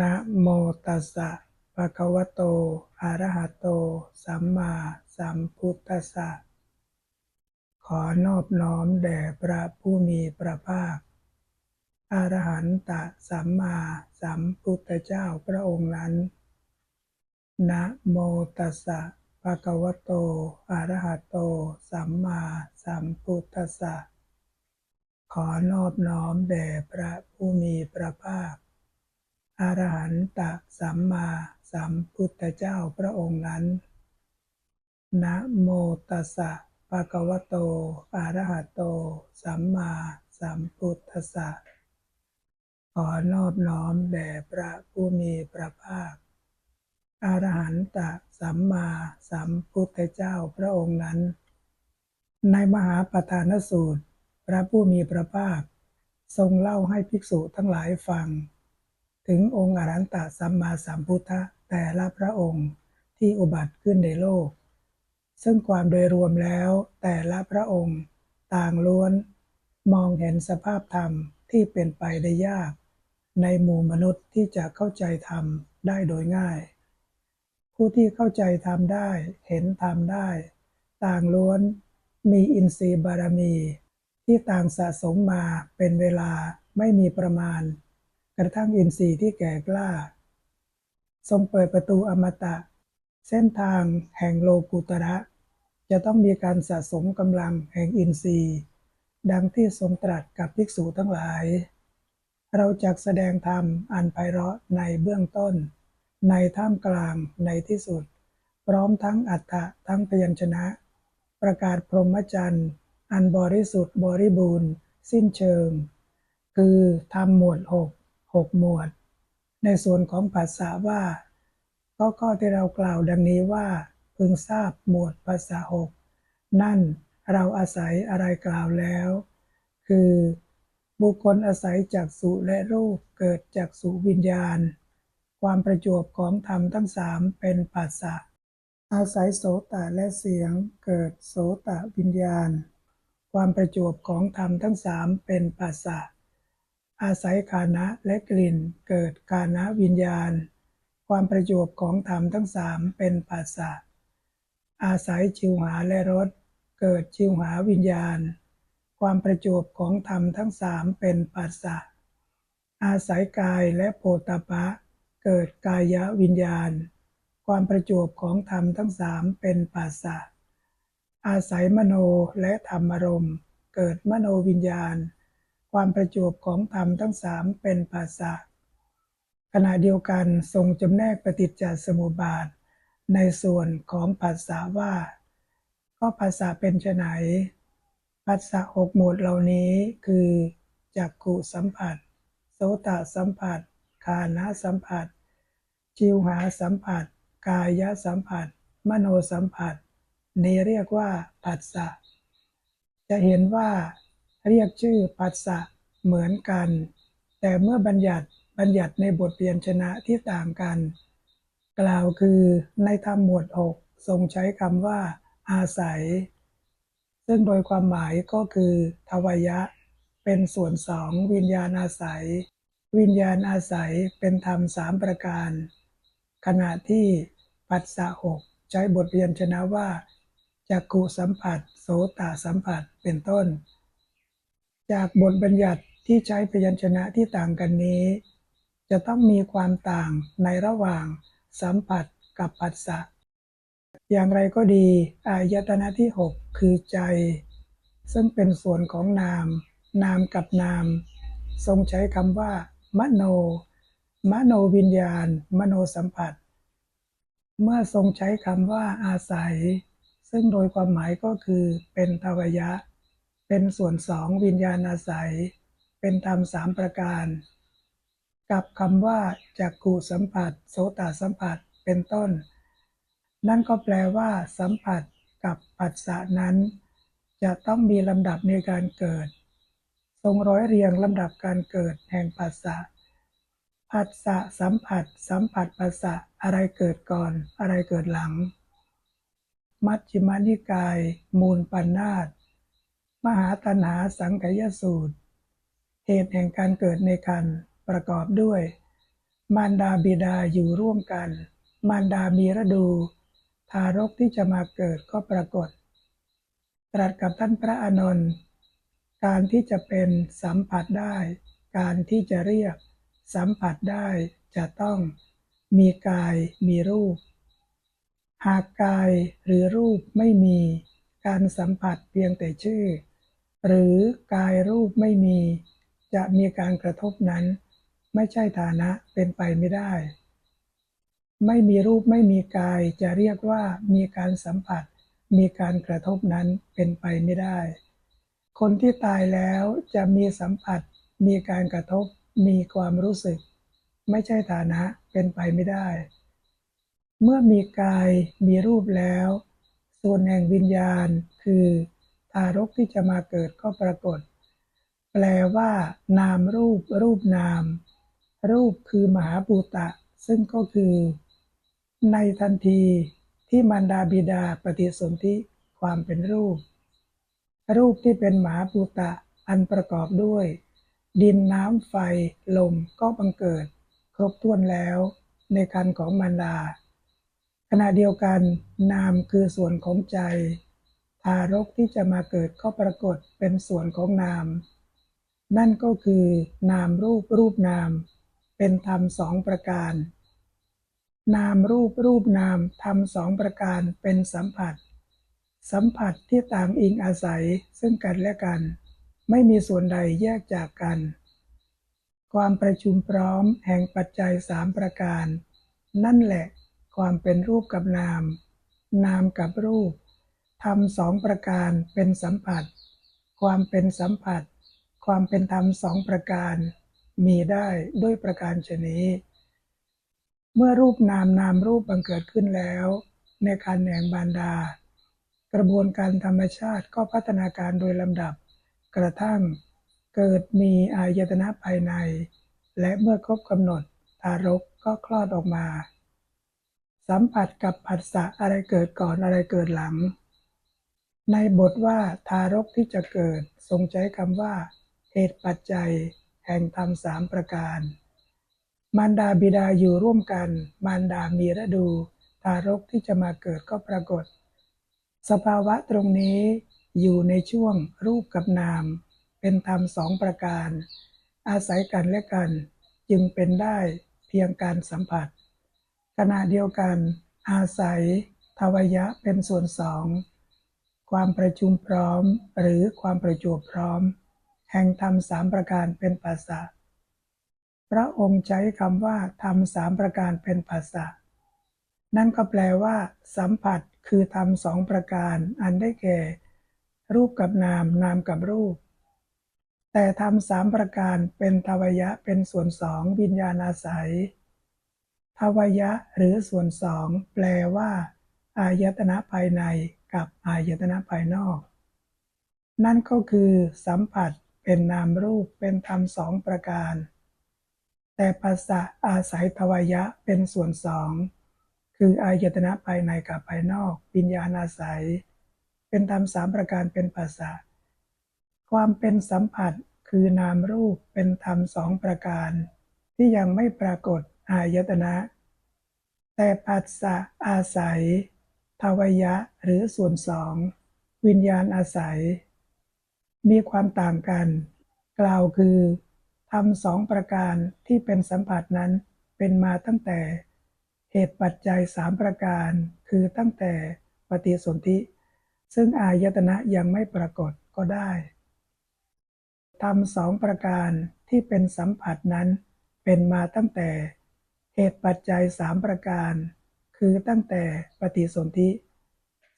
นะโมตัสสะ ภะคะวะโต อะระหะโต สัมมาสัมพุทธัสสะ ขอนอบน้อมแด่พระผู้มีพระภาค อรหันตสัมมาสัมพุทธเจ้าพระองค์นั้น นะโมตัสสะ ภะคะวะโต อะระหะโต สัมมาสัมพุทธัสสะ ขอนอบน้อมแด่พระผู้มีพระภาค อรหันตสัมมาสัมพุทธเจ้าพระองค์นั้น นะโมตัสสะภะคะวะโตอะระหะโต สัมมาสัมพุทธัสสะ ขอนอบน้อมแด่พระผู้มีพระภาคอรหันตสัมมาสัมพุทธเจ้าพระองค์นั้น ในมหาปทานสูตร พระผู้มีพระภาค ทรงเล่าให้ภิกษุทั้งหลายฟัง ถึงองค์อรันตสัมมาสัมพุทธะแต่ละพระองค์ที่อุบัติขึ้นในโลก ซึ่งความโดยรวมแล้วแต่ละพระองค์ต่างล้วน มองเห็นสภาพธรรมที่เป็นไปได้ยาก ในหมู่มนุษย์ที่จะเข้าใจธรรมได้โดยง่าย ผู้ที่เข้าใจธรรมได้เห็นธรรมได้ ต่างล้วนมีอินทรีย์บารมี ที่ต่างสะสมมาเป็นเวลาไม่มีประมาณ กระทั่งอินทรีย์ที่แก่กล้า ทรงเปิดประตูอมตะ เส้นทางแห่งโลกุตระ จะต้องมีการสะสมกำลังแห่งอินทรีย์ ดังที่ทรงตรัสกับภิกษุทั้งหลาย เราจักแสดงธรรมอันไพเราะในเบื้องต้น ในท่ามกลางในที่สุด พร้อมทั้งอัตถะทั้งพยัญชนะ ประกาศพรหมจรรย์อันบริสุทธิ์บริบูรณ์ สิ้นเชิง คือทำหมวดหก หกหมวด ในส่วนของภาษาว่าก็ข้อที่เรากล่าวดังนี้ว่า พึงทราบหมวดภาษาหกนั่นเราอาศัยอะไรกล่าวแล้ว คือบุคคลอาศัยจากสุและรูปเกิดจากสุวิญญาณ ความประจวบของธรรมทั้งสามเป็นปัสสะอาศัยโสตะและเสียงเกิดโสตะวิญญาณ ความประจวบของธรรมทั้งสามเป็นปัสสะ อาศัยคานะและกลิ่นเกิดคานะวิญญาณ ความประจวบของธรรมทั้งสามเป็นปัสสะอาศัยจิวหาและรสเกิดจิวหาวิญญาณ ความประจวบของธรรมทั้งสามเป็นปัสสะอาศัยกายและโพตปะ เกิดกายวิญญาณ ความประจวบของธรรมทั้งสามเป็นปัสสะอาศัยมโนและธรรมารมณ์ เกิดมโนวิญญาณ ความประจวบของธรรมทั้งสามเป็นปัสสะขณะเดียวกันทรงจำแนกปฏิจจสมุปบาท ในส่วนของภาษาว่า ก็ภาษาเป็นไฉนภาษาหกหมวดเหล่านี้คือจักขุสัมผัสโสตสัมผัสคานะสัมผัสจิวหาสัมผัส กายสัมผัส มโนสัมผัส นี้เรียกว่าปัสสะจะเห็นว่า เรียกชื่อปัสสะเหมือนกัน แต่เมื่อบัญญัติบัญญัติในบทเปลี่ยนชนะที่ต่างกัน กล่าวคือในธรรมหมวดหกทรงใช้คำว่า อาศัย ซึ่งโดยความหมายก็คือทวยะ เป็นส่วนสองวิญญาณอาศัย วิญญาณอาศัยเป็นธรรมสามประการ ขณะที่ปัสสะหกใช้บทเรียนชนะว่าจักขุสัมผัส โสตสัมผัสเป็นต้น จากบทบัญญัติที่ใช้พยัญชนะที่ต่างกันนี้ จะต้องมีความต่างในระหว่าง สัมผัสกับปัสสะอย่างไรก็ดี อายตนะที่หกคือใจ ซึ่งเป็นส่วนของนาม นามกับนาม ทรงใช้คำว่า มโน มโนวิญญาณ มโนสัมผัส เมื่อทรงใช้คำว่าอาศัย ซึ่งโดยความหมายก็คือเป็นทวยะ เป็นส่วนสองวิญญาณอาศัย เป็นธรรมสามประการ กับคำว่าจักขุสัมผัส โสตสัมผัสเป็นต้น นั่นก็แปลว่า สัมผัสกับปัสสะนั้น จะต้องมีลำดับในการเกิด ทรงร้อยเรียงลำดับการเกิดแห่งปัสสะผัสสะสัมผัส สัมผัสปัสสะอะไรเกิดก่อน อะไรเกิดหลัง มัชฌิมานิกาย มูลปัญนาต มหาตัณหาสังกยสูตร เหตุแห่งการเกิดในคันประกอบด้วย มารดาบิดาอยู่ร่วมกัน มารดามีฤดู ทารกที่จะมาเกิดก็ปรากฏ ตรัสกับท่านพระอานนท์การที่จะเป็นสัมผัสได้ การที่จะเรียกสัมผัสได้จะต้องมีกายมีรูป หากกายหรือรูปไม่มีการสัมผัสเพียงแต่ชื่อ หรือกายรูปไม่มี จะมีการกระทบนั้น ไม่ใช่ฐานะเป็นไปไม่ได้ ไม่มีรูปไม่มีกายจะเรียกว่ามีการสัมผัส มีการกระทบนั้นเป็นไปไม่ได้ คนที่ตายแล้วจะมีสัมผัส มีการกระทบ มีความรู้สึก ไม่ใช่ฐานะเป็นไปไม่ได้ เมื่อมีกายมีรูปแล้ว ส่วนแห่งวิญญาณคือ ทารกที่จะมาเกิดก็ปรากฏ แปลว่า นามรูป รูปนาม รูปคือมหาภูตะ ซึ่งก็คือ ในทันทีที่มารดาบิดาปฏิสนธิความเป็นรูป รูปที่เป็นมหาภูตะอันประกอบด้วย ดินน้ำไฟ ลมก็บังเกิด ครบถ้วนแล้วในคันของมารดาขณะเดียวกันนามคือส่วนของใจ ทารกที่จะมาเกิดก็ปรากฏเป็นส่วนของนาม นั่นก็คือนามรูปรูปนาม เป็นธรรมสองประการ นามรูปรูปนามธรรมสองประการเป็นสัมผัส สัมผัสที่ต่างอิงอาศัยซึ่งกันและกัน ไม่มีส่วนใดแยกจากกัน ความประชุมพร้อมแห่งปัจจัยสามประการ นั่นแหละความเป็นรูปกับนาม นามกับรูป ธรรมสองประการเป็นสัมผัส ความเป็นสัมผัส ความเป็นธรรมสองประการ มีได้ด้วยประการชนี้ เมื่อรูปนามนามรูปบังเกิดขึ้นแล้ว ในคันแห่งบารดา กระบวนการธรรมชาติก็พัฒนาการโดยลำดับ กระทั่งเกิดมีอายตนะภายใน และเมื่อครบกำหนดทารกก็คลอดออกมา สัมผัสกับผัสสะอะไรเกิดก่อนอะไรเกิดหลัง ในบทว่าทารกที่จะเกิด ทรงใช้คำว่า เหตุปัจจัย แห่งธรรมสามประการ มารดาบิดาอยู่ร่วมกัน มารดามีฤดู ทารกที่จะมาเกิดก็ปรากฏ สภาวะตรงนี้อยู่ในช่วงรูปกับนาม เป็นธรรมสองประการ อาศัยกันและกัน จึงเป็นได้เพียงการสัมผัส ขณะเดียวกัน อาศัยทวยะเป็นส่วนสอง ความประชุมพร้อม หรือความประจวบพร้อม แห่งธรรมสามประการเป็นภาษาพระองค์ใช้คำว่าธรรมสามประการเป็นภาษานั่นก็แปลว่า สัมผัสคือธรรมสองประการ อันได้แก่ รูปกับนาม นามกับรูป แต่ธรรมสามประการเป็นทวยะเป็นส่วนสองวิญญาณอาศัยทวยะหรือส่วนสองแปลว่า อายตนะภายใน กับอายตนะภายนอก นั่นก็คือสัมผัสเป็นนามรูปเป็นธรรมสองประการ แต่ภาษาอาศัยทวายะเป็นส่วนสอง คืออายตนะภายในกับภายนอกวิญญาณอาศัย เป็นธรรมสามประการเป็นภาษาความเป็นสัมผัสคือนามรูปเป็นธรรมสองประการ ที่ยังไม่ปรากฏอายตนะ แต่ปัสสะอาศัย ทวยะหรือส่วนสองวิญญาณอาศัย มีความต่างกัน กล่าวคือทำสองประการที่เป็นสัมผัสนั้นเป็นมาตั้งแต่ เหตุปัจจัยสามประการ คือตั้งแต่ปฏิสนธิ ซึ่งอายตนะยังไม่ปรากฏก็ได้ทำสองประการที่เป็นสัมผัสนั้นเป็นมาตั้งแต่ เหตุปัจจัยสามประการ คือตั้งแต่ปฏิสนธิ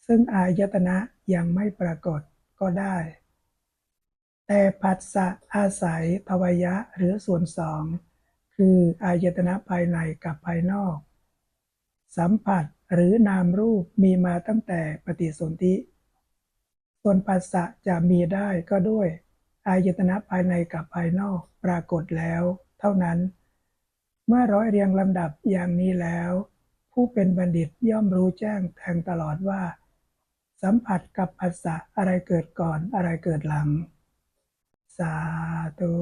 ซึ่งอายตนะยังไม่ปรากฏก็ได้ แต่ผัสสะอาศัยทวยะหรือส่วนสอง คืออายตนะภายในกับภายนอก สัมผัสหรือนามรูปมีมาตั้งแต่ปฏิสนธิ ส่วนปัสสะจะมีได้ก็ด้วย อายตนะภายในกับภายนอกปรากฏแล้ว เท่านั้น เมื่อร้อยเรียงลำดับอย่างนี้แล้ว ผู้เป็นบัณฑิตย่อมรู้แจ้งแทงตลอดว่า สัมผัสกับผัสสะอะไรเกิดก่อนอะไรเกิดหลัง สาธุ